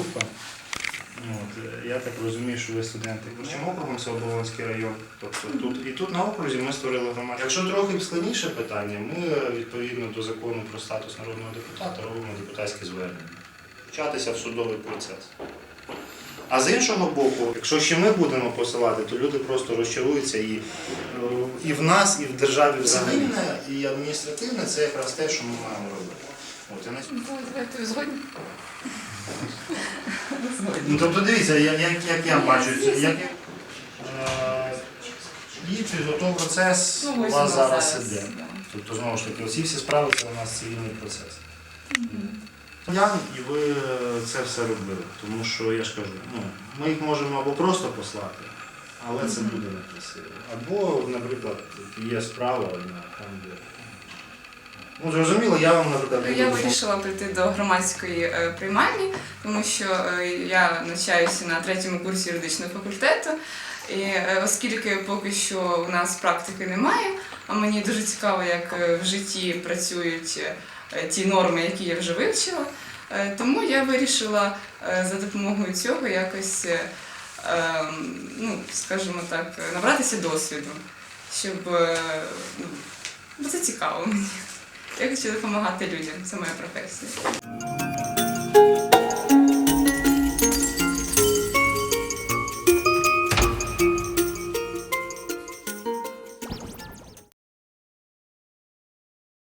група. От, е, Я так розумію, що ви студенти Корчомопромису Оболонський район. Тобто тут І тут на окрузі ми створили громаду. Якщо трохи складніше питання, ми е, відповідно до закону про статус народного депутата робимо депутатські звернення, включатися в судовий процес. А з іншого боку, якщо ще ми будемо посилати, то люди просто розчаруються і е, і в нас, і в державі взагалі. Цивільне і адміністративне це якраз те, що ми маємо робити. От, і на Ви згодні? Ну, тобто дивіться, як, як, як я бачу, як, е, і підготовий процес Ну, у ось вас зараз зараз, іде. да. Тобто, знову ж таки, оці всі справи це у нас цивільний процес. Я і ви це все робили, тому що я ж кажу, ну, ми їх можемо або просто послати, але це буде некрасиво. Або, наприклад, є справа одна, там де. Ну, зрозуміло, я вам, наприклад, не Я буду вирішила прийти до громадської е, приймальні, тому що е, я навчаюся на третьому курсі юридичного факультету. І е, оскільки поки що у нас практики немає, а мені дуже цікаво, як е, в житті працюють е, ті норми, які я вже вивчила, е, тому я вирішила е, за допомогою цього якось, е, ем, ну, скажімо так, набратися досвіду, щоб е, ну, бо це цікаво мені. Я хочу допомагати людям. Це моя професія.